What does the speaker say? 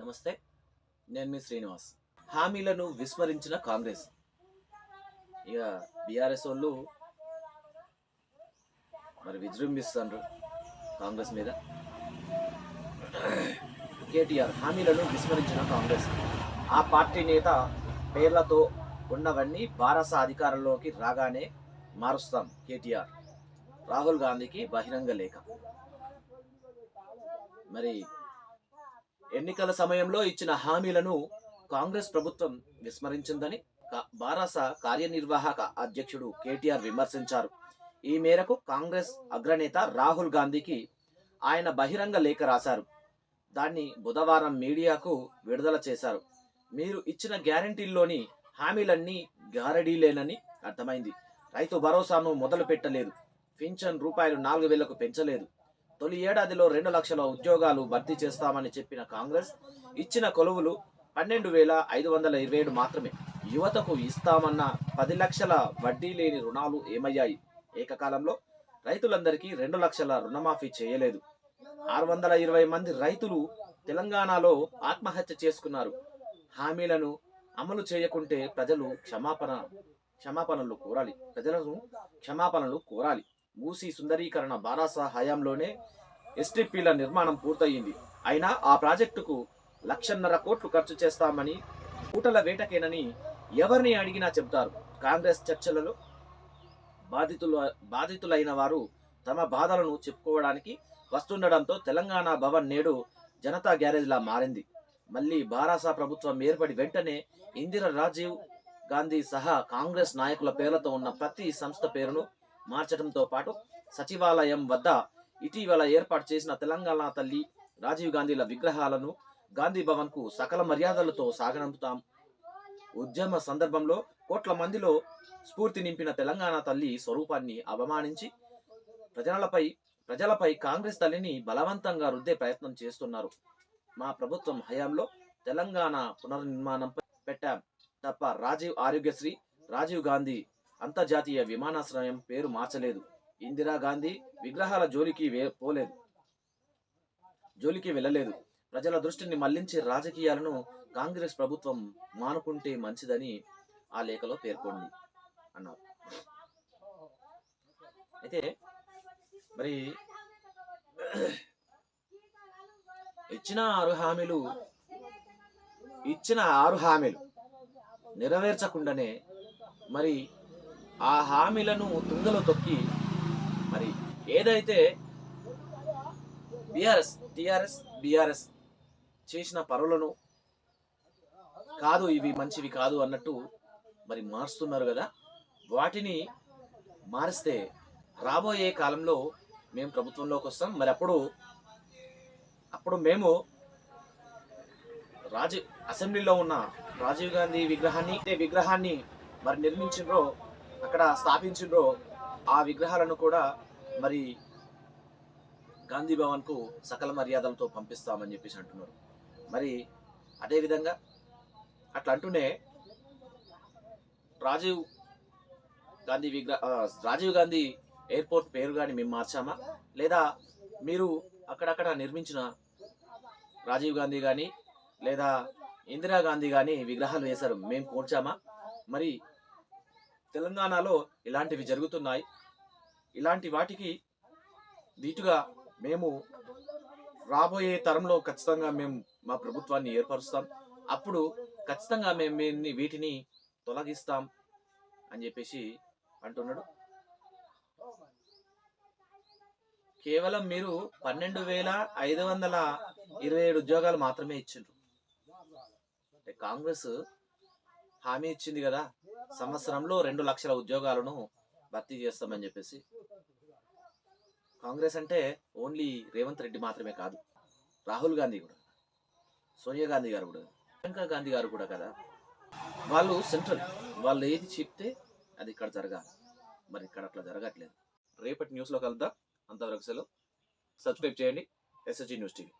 నమస్తే నేను మీ శ్రీనివాస్. హామీలను విస్మరించిన కాంగ్రెస్. ఇక బీఆర్ఎస్ వాళ్ళు మరి విజృంభిస్తుండ్రు కాంగ్రెస్ మీద. కేటీఆర్ హామీలను విస్మరించిన కాంగ్రెస్. ఆ పార్టీ నేత పేర్లతో ఉన్నవన్నీ భారస అధికారంలోకి రాగానే మారుస్తాం కేటీఆర్. రాహుల్ గాంధీకి బహిరంగ లేఖ. మరి ఎన్నికల సమయంలో ఇచ్చిన హామీలను కాంగ్రెస్ ప్రభుత్వం విస్మరించిందని బారాస కార్యనిర్వాహక అధ్యక్షుడు కేటీఆర్ విమర్శించారు. ఈ మేరకు కాంగ్రెస్ అగ్రనేత రాహుల్ గాంధీకి ఆయన బహిరంగ లేఖ రాశారు. దాన్ని బుధవారం మీడియాకు విడుదల చేశారు. మీరు ఇచ్చిన గ్యారంటీల్లోని హామీలన్నీ గారడీలేనని అర్థమైంది. రైతు భరోసాను మొదలు పెట్టలేదు పింఛన్ రూపాయలు నాలుగు వేలకు పెంచలేదు. తొలి ఏడాదిలో రెండు లక్షల ఉద్యోగాలు భర్తీ చేస్తామని చెప్పిన కాంగ్రెస్ ఇచ్చిన కొలువులు పన్నెండు వేల ఐదు వందల ఇరవై ఏడు మాత్రమే. యువతకు ఇస్తామన్న పది లక్షల వడ్డీ లేని రుణాలు ఏమయ్యాయి? ఏకకాలంలో రైతులందరికీ రెండు లక్షల రుణమాఫీ చేయలేదు. ఆరు వందల ఇరవై మంది రైతులు తెలంగాణలో ఆత్మహత్య చేసుకున్నారు. హామీలను అమలు చేయకుంటే ప్రజలు క్షమాపణ క్షమాపణలు కోరాలి. ప్రజలను క్షమాపణలు కోరాలి. మూసి సుందరీకరణ బారాస హయాంలోనే ఎస్టీపీల నిర్మాణం పూర్తయింది. అయినా ఆ ప్రాజెక్టుకు లక్షన్నర కోట్లు ఖర్చు చేస్తామని కూటల వేటకేనని ఎవరిని అడిగినా చెబుతారు. కాంగ్రెస్ చర్చలలో బాధితులు బాధితులైన వారు తమ బాధలను చెప్పుకోవడానికి వస్తుండడంతో తెలంగాణ భవన్ నేడు జనతా గ్యారేజ్లా మారింది. మళ్ళీ బారాసా ప్రభుత్వం ఏర్పడి వెంటనే ఇందిర రాజీవ్ గాంధీ సహా కాంగ్రెస్ నాయకుల పేర్లతో ఉన్న ప్రతి సంస్థ పేరును మార్చడంతో పాటు సచివాలయం వద్ద ఇటీవల ఏర్పాటు చేసిన తెలంగాణ తల్లి రాజీవ్ గాంధీల విగ్రహాలను గాంధీ భవన్కు సకల మర్యాదలతో సాగనంపుతాం. ఉద్యమ సందర్భంలో కోట్ల మందిలో స్ఫూర్తి నింపిన తెలంగాణ తల్లి స్వరూపాన్ని అవమానించి ప్రజలపై ప్రజలపై కాంగ్రెస్ తల్లిని బలవంతంగా రుద్దే ప్రయత్నం చేస్తున్నారు. మా ప్రభుత్వం హయాంలో తెలంగాణ పునర్నిర్మాణంపై పెట్టాం తప్ప రాజీవ్ ఆరోగ్యశ్రీ రాజీవ్ గాంధీ అంతర్జాతీయ విమానాశ్రయం పేరు మార్చలేదు. ఇందిరా గాంధీ విగ్రహాల జోలికి వే పోలేదు. జోలికి వెళ్ళలేదు. ప్రజల దృష్టిని మళ్ళించే రాజకీయాలను కాంగ్రెస్ ప్రభుత్వం మానుకుంటే మంచిదని ఆ లేఖలో పేర్కొంది అన్నారు. అయితే మరి ఇచ్చిన ఆరు హామీలు ఇచ్చిన ఆరు హామీలు నెరవేర్చకుండానే మరి ఆ హామీలను తుంగలో తొక్కి మరి ఏదైతే బీఆర్ఎస్ టిఆర్ఎస్ బీఆర్ఎస్ చేసిన పనులను కాదు ఇవి మంచివి కాదు అన్నట్టు మరి మారుస్తున్నారు కదా. వాటిని మారిస్తే రాబోయే కాలంలో మేము ప్రభుత్వంలోకి వస్తాం. మరి అప్పుడు అప్పుడు మేము రాజీవ్ అసెంబ్లీలో ఉన్న రాజీవ్ గాంధీ విగ్రహాన్ని విగ్రహాన్ని మరి నిర్మించిండ్రో అక్కడ స్థాపించిండ్రో ఆ విగ్రహాలను కూడా మరి గాంధీ భవన్కు సకల మర్యాదలతో పంపిస్తామని చెప్పేసి అంటున్నారు. మరి అదేవిధంగా అట్లా అంటూనే రాజీవ్ గాంధీ విగ్రహ రాజీవ్ గాంధీ ఎయిర్పోర్ట్ పేరు కానీ మేము మార్చామా? లేదా మీరు అక్కడక్కడ నిర్మించిన రాజీవ్ గాంధీ కానీ లేదా ఇందిరా గాంధీ కానీ విగ్రహాలు వేశారు మేము కూర్చామా మరి తెలంగాణలో ఇలాంటివి జరుగుతున్నాయి. ఇలాంటి వాటికి దీటుగా మేము రాబోయే తరంలో ఖచ్చితంగా మేము మా ప్రభుత్వాన్ని ఏర్పరుస్తాం. అప్పుడు ఖచ్చితంగా మేము వీటిని- వీటిని తొలగిస్తాం అని చెప్పేసి అంటున్నాడు. కేవలం మీరు పన్నెండు వేల ఐదు వందల ఇరవై ఏడు ఉద్యోగాలు మాత్రమే ఇచ్చిండ్రు. అంటే కాంగ్రెస్ హామీ ఇచ్చింది కదా. సంవత్సరంలో రెండు లక్షల ఉద్యోగాలను భర్తీ చేస్తామని చెప్పేసి కాంగ్రెస్ అంటే ఓన్లీ రేవంత్ రెడ్డి మాత్రమే కాదు రాహుల్ గాంధీ కూడా సోనియా గాంధీ గారు కూడా ప్రియాంకా గాంధీ గారు కూడా కదా. వాళ్ళు సెంట్రల్ వాళ్ళు ఏది చెప్తే అది ఇక్కడ జరగాలి. మరి ఇక్కడ అట్లా జరగట్లేదు. రేపటి న్యూస్లో కలుద్దాం. అంతవరకు సెలవు. సబ్స్క్రైబ్ చేయండి. SSG news TV